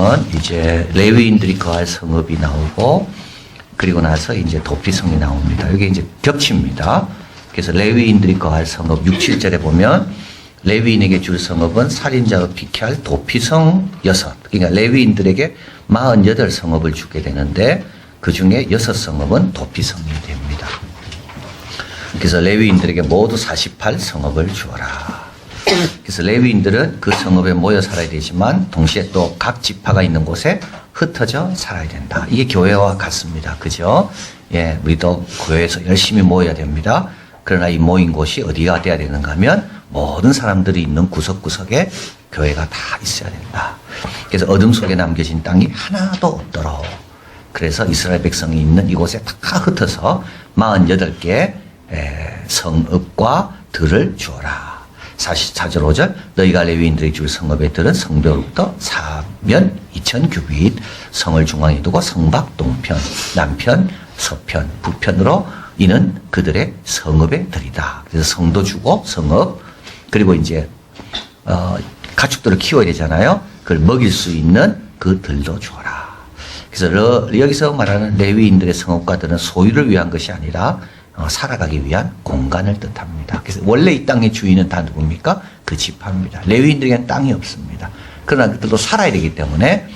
보면 이제 레위인들이 거할 성읍이 나오고 그리고 나서 이제 도피성이 나옵니다. 이게 이제 겹칩니다. 그래서 레위인들이 거할 성읍 6, 7절에 보면 레위인에게 줄 성읍은 살인자로 피케할 도피성 여섯. 그러니까 레위인들에게 48 성읍을 주게 되는데 그 중에 여섯 성읍은 도피성이 됩니다. 그래서 레위인들에게 모두 48 성읍을 주어라. 그래서 레위인들은 그 성읍에 모여 살아야 되지만 동시에 또 각 지파가 있는 곳에 흩어져 살아야 된다. 이게 교회와 같습니다. 그죠? 예, 우리도 교회에서 열심히 모여야 됩니다. 그러나 이 모인 곳이 어디가 돼야 되는가 하면 모든 사람들이 있는 구석구석에 교회가 다 있어야 된다. 그래서 어둠 속에 남겨진 땅이 하나도 없도록 그래서 이스라엘 백성이 있는 이곳에 다 흩어서 48개 성읍과 들을 주어라. 44절 5절 너희가 레위인들이 줄 성읍에 들은 성벽으로부터 사면 2천 규빗 성을 중앙에 두고 성밖 동편 남편 서편 북편으로 이는 그들의 성읍에 들이다. 그래서 성도 주고 성읍 그리고 이제 어, 가축들을 키워야 되잖아요. 그걸 먹일 수 있는 그 들도 주어라. 그래서 러- 여기서 말하는 레위인들의 성읍과들은 소유를 위한 것이 아니라 어, 살아가기 위한 공간을 뜻합니다. 그래서 원래 이 땅의 주인은 다 누굽니까? 그 지파입니다. 레위인들에게는 땅이 없습니다. 그러나 그들도 살아야 되기 때문에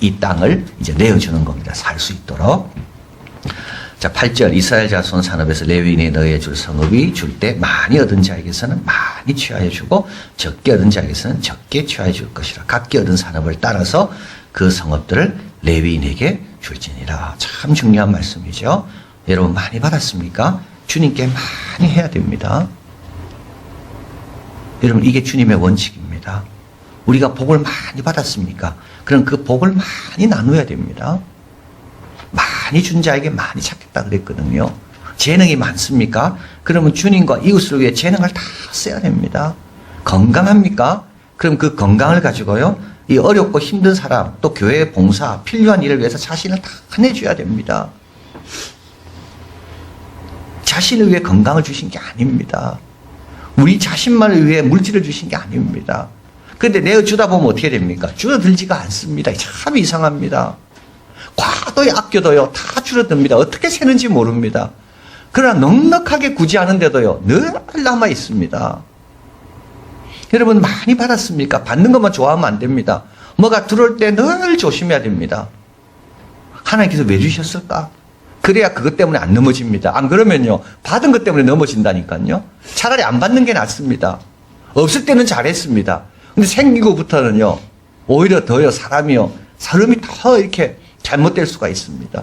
이 땅을 이제 내어주는 겁니다. 살 수 있도록. 자, 8절 이스라엘 자손 산업에서 레위인이 너희에 줄 성읍이 줄 때 많이 얻은 자에게서는 많이 취하여 주고 적게 얻은 자에게서는 적게 취하여 줄 것이라. 각기 얻은 산업을 따라서 그 성읍들을 레위인에게 줄지니라. 참 중요한 말씀이죠. 여러분 많이 받았습니까? 주님께 많이 해야 됩니다. 여러분 이게 주님의 원칙입니다. 우리가 복을 많이 받았습니까? 그럼 그 복을 많이 나눠야 됩니다. 많이 준 자에게 많이 찾겠다 그랬거든요. 재능이 많습니까? 그러면 주님과 이웃을 위해 재능을 다 써야 됩니다. 건강합니까? 그럼 그 건강을 가지고요. 이 어렵고 힘든 사람, 또 교회 봉사, 필요한 일을 위해서 자신을 다 내줘야 됩니다. 자신을 위해 건강을 주신 게 아닙니다. 우리 자신만을 위해 물질을 주신 게 아닙니다. 근데 내어주다 보면 어떻게 됩니까? 줄어들지가 않습니다. 참 이상합니다. 과도히 아껴도요, 다 줄어듭니다. 어떻게 세는지 모릅니다. 그러나 넉넉하게 굳이 하는데도요, 늘 남아 있습니다. 여러분 많이 받았습니까? 받는 것만 좋아하면 안 됩니다. 뭐가 들어올 때 늘 조심해야 됩니다. 하나님께서 왜 주셨을까? 그래야 그것 때문에 안 넘어집니다. 안 그러면요, 받은 것 때문에 넘어진다니까요. 차라리 안 받는 게 낫습니다. 없을 때는 잘했습니다. 근데 생기고부터는요, 오히려 더요, 사람이요, 사람이 더 이렇게 잘못될 수가 있습니다.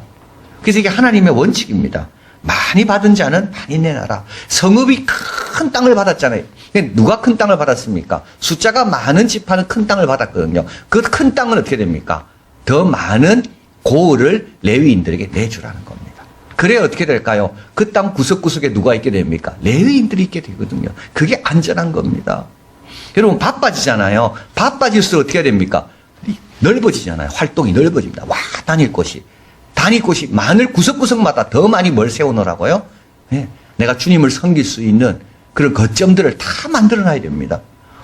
그래서 이게 하나님의 원칙입니다. 많이 받은 자는 많이 내놔라. 성읍이 큰 땅을 받았잖아요. 누가 큰 땅을 받았습니까? 숫자가 많은 지파는 큰 땅을 받았거든요. 그 큰 땅은 어떻게 됩니까? 더 많은 고을을 레위인들에게 내주라는 겁니다. 그래 어떻게 될까요? 그 땅 구석구석에 누가 있게 됩니까? 레위인들이 있게 되거든요. 그게 안전한 겁니다. 여러분 바빠지잖아요. 바빠질수록 어떻게 됩니까? 넓어지잖아요. 활동이 넓어집니다. 와 다닐 곳이 다닐 곳이 많을 구석구석마다 더 많이 뭘 세워놓으라고요? 예, 내가 주님을 섬길 수 있는 그런 거점들을 다 만들어놔야 됩니다.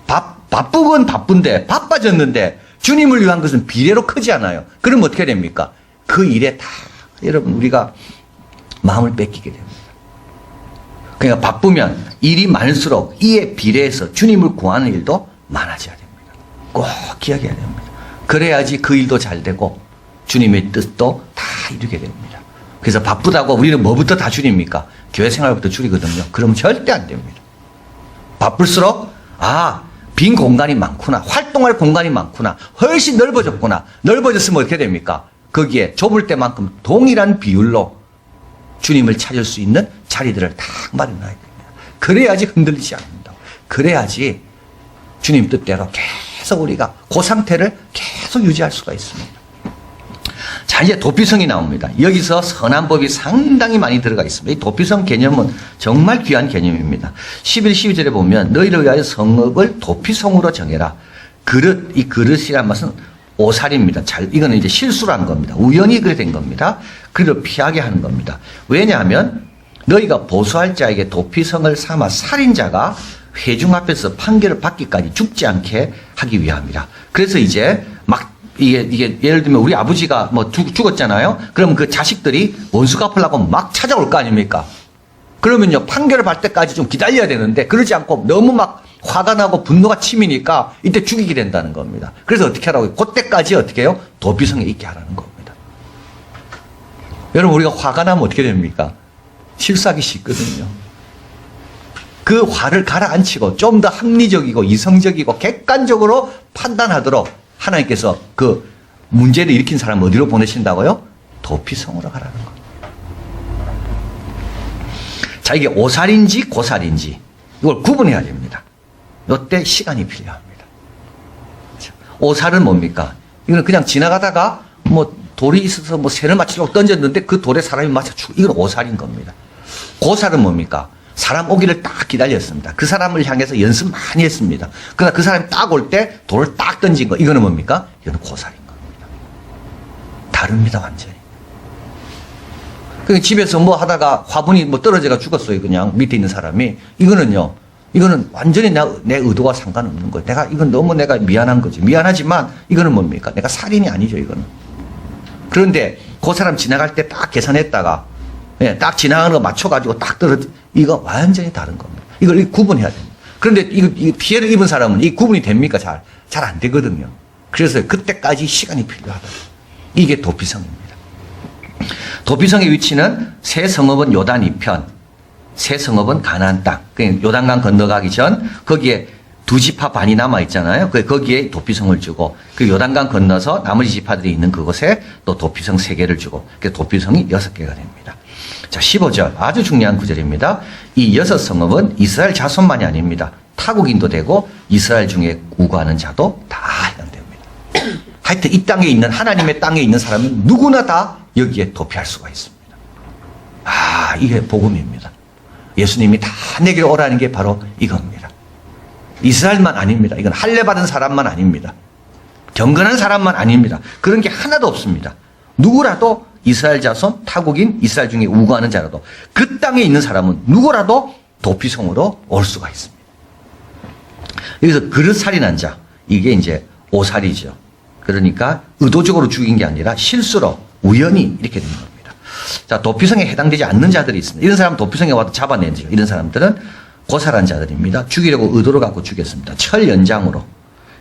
바, 바쁘건 바쁜데 바빠졌는데 주님을 위한 것은 비례로 크지 않아요. 그럼 어떻게 됩니까? 그 일에 다 여러분 우리가 마음을 뺏기게 됩니다. 그러니까 바쁘면 일이 많을수록 이에 비례해서 주님을 구하는 일도 많아져야 됩니다. 꼭 기억해야 됩니다. 그래야지 그 일도 잘 되고 주님의 뜻도 다 이루게 됩니다. 그래서 바쁘다고 우리는 뭐부터 다 줄입니까? 교회 생활부터 줄이거든요. 그러면 절대 안 됩니다. 바쁠수록 아, 빈 공간이 많구나. 활동할 공간이 많구나. 훨씬 넓어졌구나. 넓어졌으면 어떻게 됩니까? 거기에 좁을 때만큼 동일한 비율로 주님을 찾을 수 있는 자리들을 다 마련해야 됩니다. 그래야지 흔들리지 않는다. 그래야지 주님 뜻대로 계속 우리가 그 상태를 계속 유지할 수가 있습니다. 자, 이제 도피성이 나옵니다. 여기서 선한 법이 상당히 많이 들어가 있습니다. 이 도피성 개념은 정말 귀한 개념입니다. 11, 12절에 보면 너희를 위하여 성읍을 도피성으로 정해라. 그릇, 이 그릇이란 것은 오살입니다. 잘, 이거는 이제 실수란 겁니다. 우연히 그래 된 겁니다. 그를 피하게 하는 겁니다. 왜냐하면 너희가 보수할 자에게 도피성을 삼아 살인자가 회중 앞에서 판결을 받기까지 죽지 않게 하기 위함이라. 그래서 이제 막 이게 이게 예를 들면 우리 아버지가 뭐 죽, 죽었잖아요. 그럼 그 자식들이 원수 갚으려고 막 찾아올 거 아닙니까? 그러면요 판결을 받을 때까지 좀 기다려야 되는데 그러지 않고 너무 막 화가 나고 분노가 치미니까 이때 죽이게 된다는 겁니다. 그래서 어떻게 하라고요? 그때까지 어떻게 해요? 도피성에 있게 하라는 겁니다. 여러분 우리가 화가 나면 어떻게 됩니까? 실수하기 쉽거든요. 그 화를 가라앉히고 좀 더 합리적이고 이성적이고 객관적으로 판단하도록 하나님께서 그 문제를 일으킨 사람 어디로 보내신다고요? 도피성으로 가라는 겁니다. 자, 이게 오살인지 고살인지 이걸 구분해야 됩니다. 이때 시간이 필요합니다. 자, 오살은 뭡니까? 이거는 그냥 지나가다가 뭐 돌이 있어서 뭐 새를 맞추려고 던졌는데 그 돌에 사람이 맞아 죽고 이건 오살인 겁니다. 고살은 뭡니까? 사람 오기를 딱 기다렸습니다. 그 사람을 향해서 연습 많이 했습니다. 그러나 그 사람이 딱 올 때 돌을 딱 던진 거 이거는 뭡니까? 이거는 고살인 겁니다. 다릅니다 완전히. 그 집에서 뭐 하다가 화분이 뭐 떨어져가 죽었어요. 그냥 밑에 있는 사람이. 이거는요. 이거는 완전히 내, 내 의도와 상관없는 거예요. 내가, 이건 너무 내가 미안한 거지. 미안하지만 이거는 뭡니까? 내가 살인이 아니죠, 이거는. 그런데 그 사람 지나갈 때 딱 계산했다가, 예, 딱 지나가는 거 맞춰가지고 딱 떨어져. 이거 완전히 다른 겁니다. 이걸 구분해야 됩니다. 그런데 이거, 이 피해를 입은 사람은 이 구분이 됩니까? 잘. 잘 안 되거든요. 그래서 그때까지 시간이 필요하다. 이게 도피성입니다. 도피성의 위치는 새 성읍은 요단 이편, 새 성읍은 가나안 땅. 그 요단강 건너가기 전 거기에 두 지파 반이 남아 있잖아요. 그 거기에 도피성을 주고 그 요단강 건너서 나머지 지파들이 있는 그곳에 또 도피성 세 개를 주고 그 도피성이 여섯 개가 됩니다. 자, 15절 아주 중요한 구절입니다. 이 여섯 성읍은 이스라엘 자손만이 아닙니다. 타국인도 되고 이스라엘 중에 우거하는 자도 다 해당됩니다. 하여튼 이 땅에 있는 하나님의 땅에 있는 사람은 누구나 다 여기에 도피할 수가 있습니다. 아, 이게 복음입니다. 예수님이 다 내게로 오라는 게 바로 이겁니다. 이스라엘만 아닙니다. 이건 할례 받은 사람만 아닙니다. 경건한 사람만 아닙니다. 그런 게 하나도 없습니다. 누구라도 이스라엘 자손, 타국인, 이스라엘 중에 우거하는 자라도 그 땅에 있는 사람은 누구라도 도피성으로 올 수가 있습니다. 여기서 그릇 살인한 자, 이게 이제 오살이죠. 그러니까 의도적으로 죽인 게 아니라 실수로 우연히 이렇게 된 겁니다. 자, 도피성에 해당되지 않는 자들이 있습니다. 이런 사람 도피성에 와서 잡아내죠. 이런 사람들은 고살한 자들입니다. 죽이려고 의도를 갖고 죽였습니다. 철 연장으로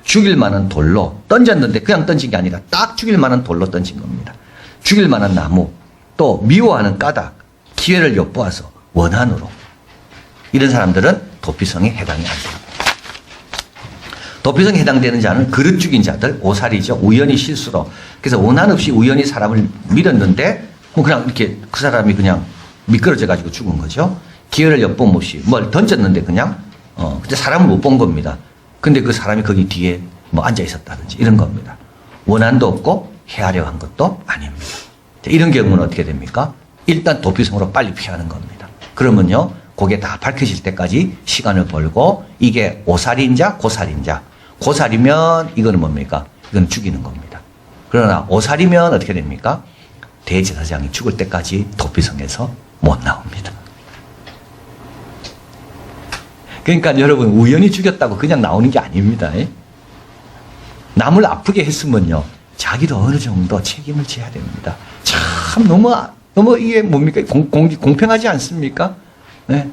죽일 만한 돌로 던졌는데 그냥 던진 게 아니라 딱 죽일 만한 돌로 던진 겁니다. 죽일 만한 나무, 또 미워하는 까닭, 기회를 엿보아서 원한으로 이런 사람들은 도피성에 해당이 안 됩니다. 도피성에 해당되는 자는 그릇 죽인 자들, 오살이죠. 우연히 실수로. 그래서 원한 없이 우연히 사람을 밀었는데, 뭐 그냥 이렇게 그 사람이 그냥 미끄러져 가지고 죽은 거죠. 기회를 엿봄 없이 뭘 던졌는데 그냥, 어, 근데 사람을 못 본 겁니다. 근데 그 사람이 거기 뒤에 뭐 앉아 있었다든지 이런 겁니다. 원한도 없고 헤아려 한 것도 아닙니다. 이런 경우는 어떻게 됩니까? 일단 도피성으로 빨리 피하는 겁니다. 그러면요, 그게 다 밝혀질 때까지 시간을 벌고 이게 오살인자, 고살인자. 고살이면 이거는 뭡니까? 이건 죽이는 겁니다. 그러나 오살이면 어떻게 됩니까? 대제사장이 죽을 때까지 도피성에서 못 나옵니다. 그러니까 여러분 우연히 죽였다고 그냥 나오는 게 아닙니다. 예? 남을 아프게 했으면요 자기도 어느 정도 책임을 져야 됩니다. 참 너무 너무 이게 뭡니까 공, 공, 공평하지 않습니까? 네.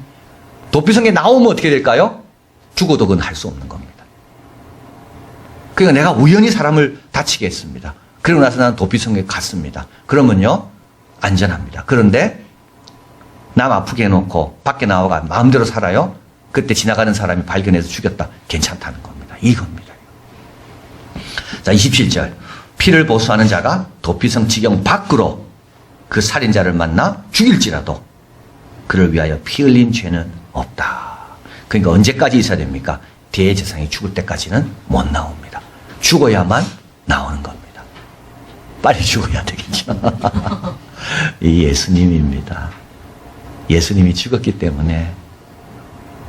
도피성에 나오면 어떻게 될까요? 죽어도 그건 할 수 없는 겁니다. 그러니까 내가 우연히 사람을 다치게 했습니다. 그러고 나서 나는 도피성에 갔습니다. 그러면요, 안전합니다. 그런데 남 아프게 해놓고 밖에 나와가 마음대로 살아요? 그때 지나가는 사람이 발견해서 죽였다. 괜찮다는 겁니다. 이겁니다. 자, 27절. 피를 보수하는 자가 도피성 지경 밖으로 그 살인자를 만나 죽일지라도 그를 위하여 피 흘린 죄는 없다. 그러니까 언제까지 있어야 됩니까? 대제사장이 죽을 때까지는 못 나옵니다. 죽어야만 나오는 겁니다. 빨리 죽어야 되겠죠. 이 예수님입니다. 예수님이 죽었기 때문에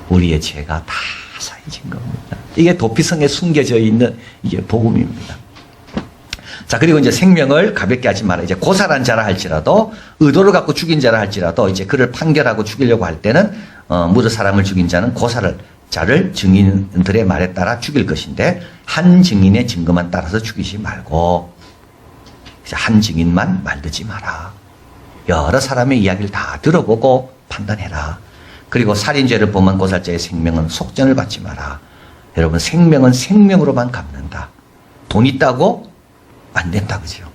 우리의 죄가 다 사해진 겁니다. 이게 도피성에 숨겨져 있는 이게 복음입니다. 자, 그리고 이제 생명을 가볍게 하지 마라. 이제 고살한 자라 할지라도, 의도를 갖고 죽인 자라 할지라도, 이제 그를 판결하고 죽이려고 할 때는, 어, 무릇 사람을 죽인 자는 고살을 자를 증인들의 말에 따라 죽일 것인데 한 증인의 증거만 따라서 죽이지 말고 한 증인만 만들지 마라. 여러 사람의 이야기를 다 들어보고 판단해라. 그리고 살인죄를 범한 고살자의 생명은 속전을 받지 마라. 여러분 생명은 생명으로만 갚는다. 돈 있다고 안 된다 그죠?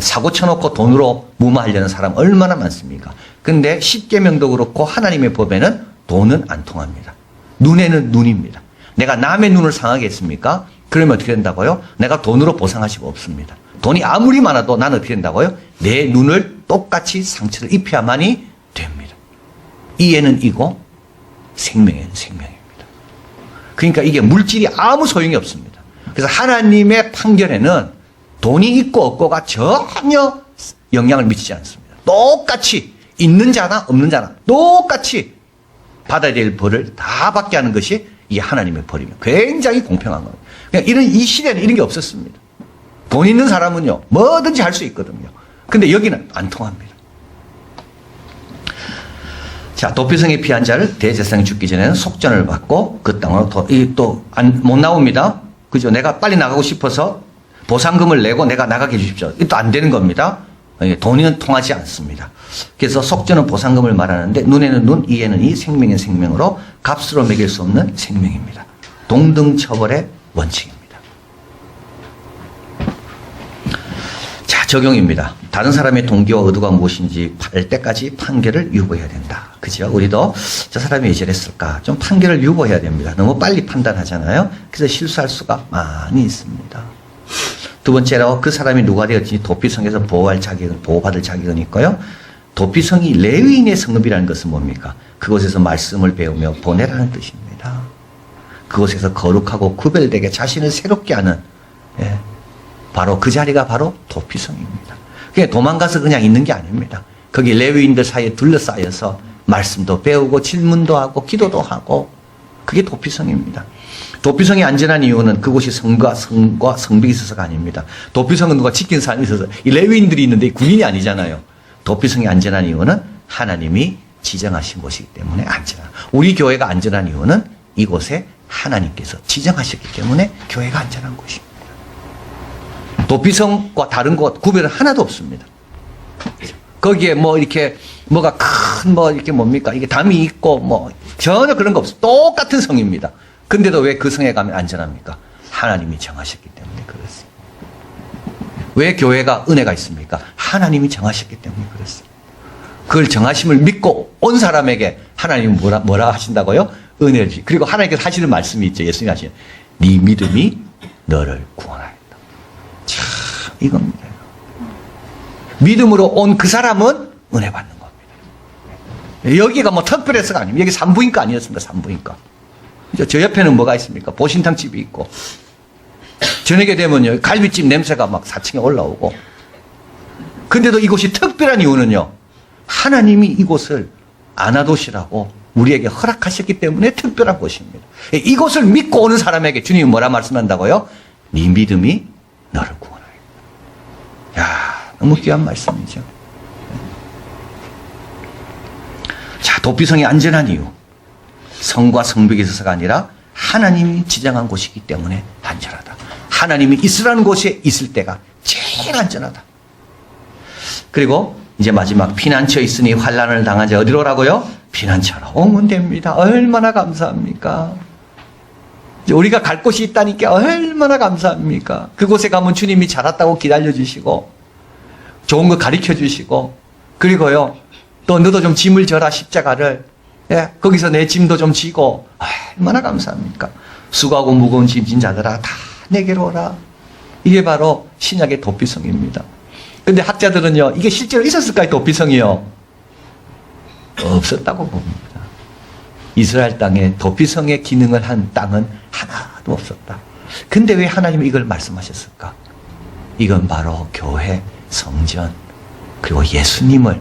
사고 쳐놓고 돈으로 무마하려는 사람 얼마나 많습니까? 근데 십계명도 그렇고 하나님의 법에는 돈은 안 통합니다. 눈에는 눈입니다. 내가 남의 눈을 상하게 했습니까? 그러면 어떻게 된다고요? 내가 돈으로 보상할 수가 없습니다. 돈이 아무리 많아도 나는 어떻게 된다고요? 내 눈을 똑같이 상처를 입혀야만이 됩니다. 이에는 이고 생명에는 생명입니다. 그러니까 이게 물질이 아무 소용이 없습니다. 그래서 하나님의 판결에는 돈이 있고 없고가 전혀 영향을 미치지 않습니다. 똑같이 있는 자나 없는 자나 똑같이 받아야 될 벌을 다 받게 하는 것이 이 하나님의 벌이며 굉장히 공평한 겁니다. 그냥 이런 이 시대는 이런 게 없었습니다. 돈 있는 사람은요 뭐든지 할 수 있거든요. 근데 여기는 안 통합니다. 자, 도피성에 피한 자를 대제사장이 죽기 전에는 속전을 받고 그 땅으로 또못 나옵니다. 그죠? 내가 빨리 나가고 싶어서 보상금을 내고 내가 나가게 해주십시오. 이또 안 되는 겁니다. 예, 돈은 통하지 않습니다. 그래서 속전은 보상금을 말하는데 눈에는 눈, 이에는 이, 생명의 생명으로 값으로 매길 수 없는 생명입니다. 동등 처벌의 원칙입니다. 자, 적용입니다. 다른 사람의 동기와 의도가 무엇인지 알 때까지 판결을 유보해야 된다. 그죠? 우리도 저 사람이 왜 저랬을까? 좀 판결을 유보해야 됩니다. 너무 빨리 판단하잖아요. 그래서 실수할 수가 많이 있습니다. 두 번째로 그 사람이 누가 되었지 도피성에서 보호할 자격은, 보호받을 자격은 있고요. 도피성이 레위인의 성읍이라는 것은 뭡니까? 그곳에서 말씀을 배우며 보내라는 뜻입니다. 그곳에서 거룩하고 구별되게 자신을 새롭게 하는, 예, 바로 그 자리가 바로 도피성입니다. 그냥 도망가서 그냥 있는 게 아닙니다. 거기 레위인들 사이에 둘러싸여서 말씀도 배우고 질문도 하고 기도도 하고 그게 도피성입니다. 도피성이 안전한 이유는 그곳이 성과 성과 성벽이 있어서가 아닙니다. 도피성은 누가 지킨 사람이 있어서 이 레위인들이 있는데 군인이 아니잖아요. 도피성이 안전한 이유는 하나님이 지정하신 곳이기 때문에 안전한. 우리 교회가 안전한 이유는 이곳에 하나님께서 지정하셨기 때문에 교회가 안전한 곳입니다. 도피성과 다른 곳 구별은 하나도 없습니다. 거기에 뭐 이렇게 뭐가 큰 뭐 이렇게 뭡니까 이게 담이 있고 뭐 전혀 그런 거 없어. 똑같은 성입니다. 근데도 왜 그 성에 가면 안전합니까? 하나님이 정하셨기 때문에 그렇습니다. 왜 교회가 은혜가 있습니까? 하나님이 정하셨기 때문에 그렇습니다. 그걸 정하심을 믿고 온 사람에게 하나님은 뭐라, 뭐라 하신다고요? 은혜를. 그리고 하나님께서 하시는 말씀이 있죠. 예수님 하시는. 네 믿음이 너를 구원하였다. 참, 이겁니다. 믿음으로 온 그 사람은 은혜 받는 겁니다. 여기가 뭐 특별해서가 아닙니다. 여기 산부인과 아니었습니다. 산부인과. 저 옆에는 뭐가 있습니까? 보신탕 집이 있고. 저녁에 되면요, 갈비집 냄새가 막 4층에 올라오고. 근데도 이곳이 특별한 이유는요, 하나님이 이곳을 안아도시라고 우리에게 허락하셨기 때문에 특별한 곳입니다. 이곳을 믿고 오는 사람에게 주님이 뭐라 말씀한다고요? 네 믿음이 너를. 야, 너무 귀한 말씀이죠. 자, 도피성이 안전한 이유. 성과 성벽이 있어서가 아니라 하나님이 지정한 곳이기 때문에 안전하다. 하나님이 있으라는 곳에 있을 때가 제일 안전하다. 그리고 이제 마지막 피난처 있으니 환란을 당한 자 어디로 라고요? 피난처로 오면 됩니다. 얼마나 감사합니까? 우리가 갈 곳이 있다니까 얼마나 감사합니까? 그곳에 가면 주님이 잘 왔다고 기다려 주시고 좋은 거 가르쳐 주시고 그리고요 또 너도 좀 짐을 져라 십자가를 예, 거기서 내 짐도 좀 지고 얼마나 감사합니까? 수고하고 무거운 짐진 자들아 다 내게로 오라. 이게 바로 신약의 도피성입니다. 근데 학자들은요, 이게 실제로 있었을까요, 도피성이요? 없었다고 봅니다. 이스라엘 땅에 도피성의 기능을 한 땅은 하나도 없었다. 근데 왜 하나님이 이걸 말씀하셨을까? 이건 바로 교회, 성전, 그리고 예수님을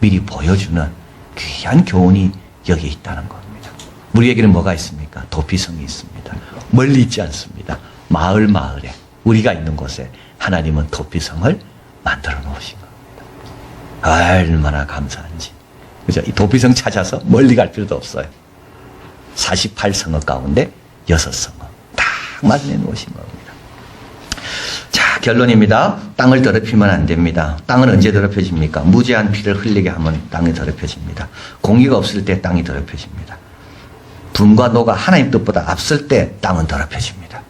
미리 보여주는 귀한 교훈이 여기 있다는 겁니다. 우리에게는 뭐가 있습니까? 도피성이 있습니다. 멀리 있지 않습니다. 마을 마을에 우리가 있는 곳에 하나님은 도피성을 만들어 놓으신 겁니다. 얼마나 감사한지. 그죠? 이 도피성 찾아서 멀리 갈 필요도 없어요. 48성읍 가운데 6성읍 딱 마련해 놓으신 겁니다. 자, 결론입니다. 땅을 더럽히면 안 됩니다. 땅은 언제 더럽혀집니까? 무제한 피를 흘리게 하면 땅이 더럽혀집니다. 공기가 없을 때 땅이 더럽혀집니다. 분과 노가 하나님 뜻보다 앞설 때 땅은 더럽혀집니다.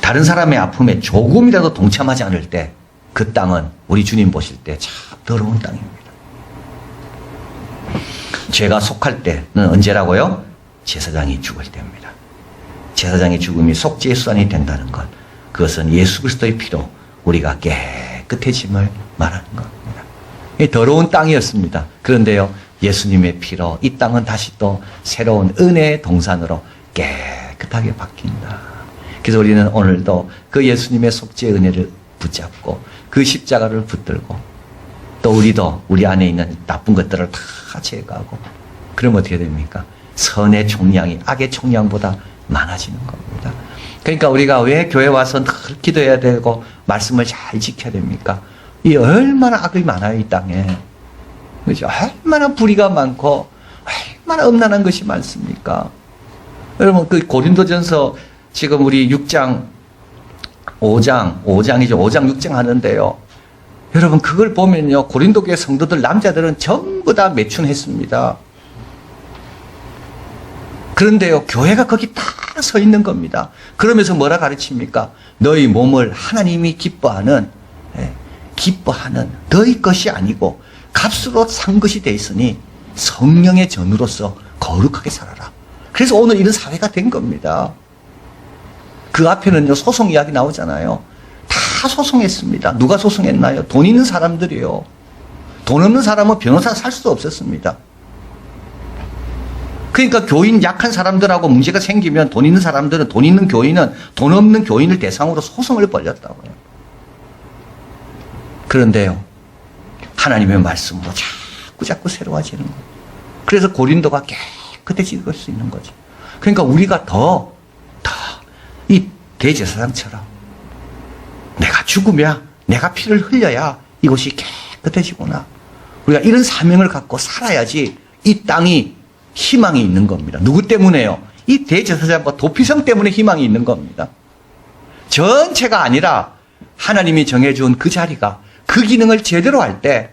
다른 사람의 아픔에 조금이라도 동참하지 않을 때 그 땅은 우리 주님 보실 때 참 더러운 땅입니다. 죄가 속할 때는 언제라고요? 제사장이 죽을 때입니다. 제사장의 죽음이 속죄의 수단이 된다는 것. 그것은 예수 그리스도의 피로 우리가 깨끗해짐을 말하는 겁니다. 이 더러운 땅이었습니다. 그런데요, 예수님의 피로 이 땅은 다시 또 새로운 은혜의 동산으로 깨끗하게 바뀐다. 그래서 우리는 오늘도 그 예수님의 속죄의 은혜를 붙잡고 그 십자가를 붙들고 또 우리도 우리 안에 있는 나쁜 것들을 다 제거하고 그러면 어떻게 됩니까? 선의 총량이 악의 총량보다 많아지는 겁니다. 그러니까 우리가 왜 교회 와서 늘 기도해야 되고 말씀을 잘 지켜야 됩니까? 이 얼마나 악이 많아요, 이 땅에. 그죠? 얼마나 불의가 많고 얼마나 음란한 것이 많습니까? 여러분 그 고린도전서 지금 우리 6장 5장 5장이죠. 5장 6장 하는데요. 여러분 그걸 보면요. 고린도 교회 성도들 남자들은 전부 다 매춘했습니다. 그런데요. 교회가 거기 다 서 있는 겁니다. 그러면서 뭐라 가르칩니까? 너희 몸을 하나님이 기뻐하는 예, 기뻐하는 너희 것이 아니고 값으로 산 것이 돼 있으니 성령의 전으로서 거룩하게 살아라. 그래서 오늘 이런 사회가 된 겁니다. 그 앞에는요, 소송 이야기 나오잖아요. 다 소송했습니다. 누가 소송했나요? 돈 있는 사람들이요. 돈 없는 사람은 변호사 살 수도 없었습니다. 그러니까 교인 약한 사람들하고 문제가 생기면 돈 있는 사람들은 돈 있는 교인은 돈 없는 교인을 대상으로 소송을 벌였다고요. 그런데요, 하나님의 말씀으로 자꾸 자꾸 새로워지는 거예요. 그래서 고린도가 깨끗해질 수 있는 거죠. 그러니까 우리가 더, 더, 이 대제사장처럼 내가 죽으면 내가 피를 흘려야 이곳이 깨끗해지구나. 우리가 이런 사명을 갖고 살아야지 이 땅이 희망이 있는 겁니다. 누구 때문에요? 이 대제사장과 도피성 때문에 희망이 있는 겁니다. 전체가 아니라 하나님이 정해준 그 자리가 그 기능을 제대로 할 때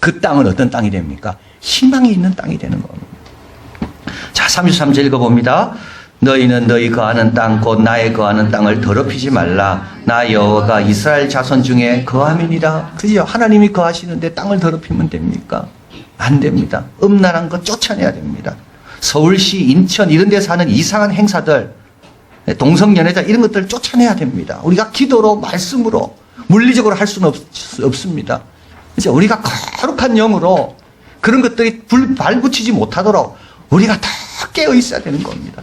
그 땅은 어떤 땅이 됩니까? 희망이 있는 땅이 되는 겁니다. 자, 33절 읽어봅니다. 너희는 너희 거하는 땅, 곧 나의 거하는 땅을 더럽히지 말라. 나 여호와가 이스라엘 자손 중에 거함이니라. 그죠? 하나님이 거하시는데 땅을 더럽히면 됩니까? 안 됩니다. 음란한 것 쫓아내야 됩니다. 서울시, 인천 이런 데 사는 이상한 행사들, 동성연애자 이런 것들을 쫓아내야 됩니다. 우리가 기도로, 말씀으로, 물리적으로 할 수는 없, 없습니다. 이제 우리가 거룩한 영으로 그런 것들이 불, 발붙이지 못하도록 우리가 더 깨어 있어야 되는 겁니다.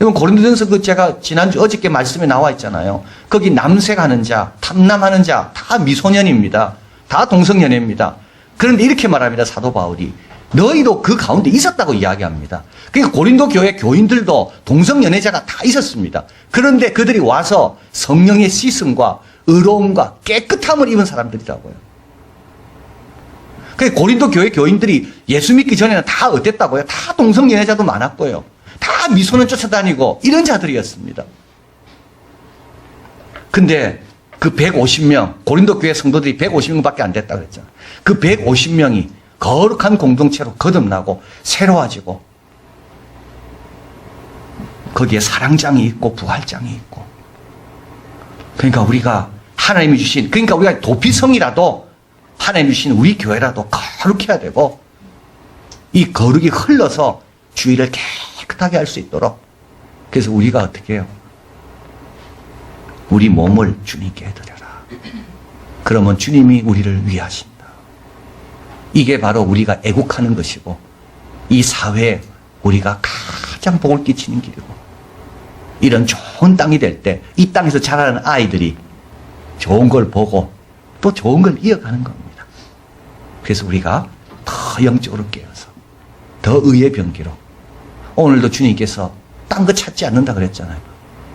여러분 고린도전서 그 제가 지난주 어저께 말씀에 나와 있잖아요. 거기 남색하는 자, 탐남하는 자 다 미소년입니다. 다 동성연애입니다. 그런데 이렇게 말합니다. 사도 바울이 너희도 그 가운데 있었다고 이야기합니다. 그러니까 고린도 교회 교인들도 동성연애자가 다 있었습니다. 그런데 그들이 와서 성령의 씻음과 의로움과 깨끗함을 입은 사람들이라고요. 그 고린도 교회 교인들이 예수 믿기 전에는 다 어땠다고요? 다 동성연애자도 많았고요. 다 미소는 쫓아다니고 이런 자들이었습니다. 근데 그 150명, 고린도 교회 성도들이 150명밖에 안 됐다 그랬잖아요. 그 150명이 거룩한 공동체로 거듭나고 새로워지고 거기에 사랑장이 있고 부활장이 있고 그러니까 우리가 하나님이 주신 그러니까 우리가 도피성이라도 하나님이 주신 우리 교회라도 거룩해야 되고 이 거룩이 흘러서 주의를 깨끗하게 할 수 있도록 그래서 우리가 어떻게 해요? 우리 몸을 주님께 드려라. 그러면 주님이 우리를 위하신다. 이게 바로 우리가 애국하는 것이고 이 사회에 우리가 가장 복을 끼치는 길이고 이런 좋은 땅이 될 때 이 땅에서 자라는 아이들이 좋은 걸 보고 또 좋은 걸 이어가는 겁니다. 그래서 우리가 더 영적으로 깨어서 더 의의 병기로 오늘도 주님께서 딴 거 찾지 않는다 그랬잖아요.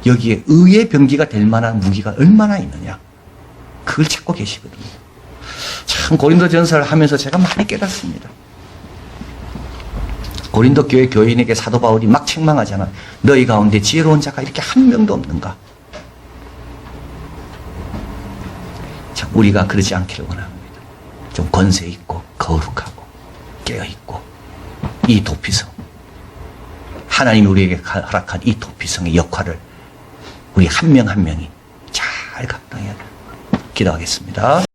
여기에 의의 병기가 될 만한 무기가 얼마나 있느냐. 그걸 찾고 계시거든요. 참 고린도 전설을 하면서 제가 많이 깨닫습니다. 고린도 교회 교인에게 사도 바울이 막 책망하잖아. 너희 가운데 지혜로운 자가 이렇게 한 명도 없는가? 참 우리가 그러지 않기를 원합니다. 좀 권세 있고 거룩하고 깨어 있고 이 도피성 하나님이 우리에게 허락한 이 도피성의 역할을 우리 한 명 한 명이 잘 감당해야 돼. 기도하겠습니다.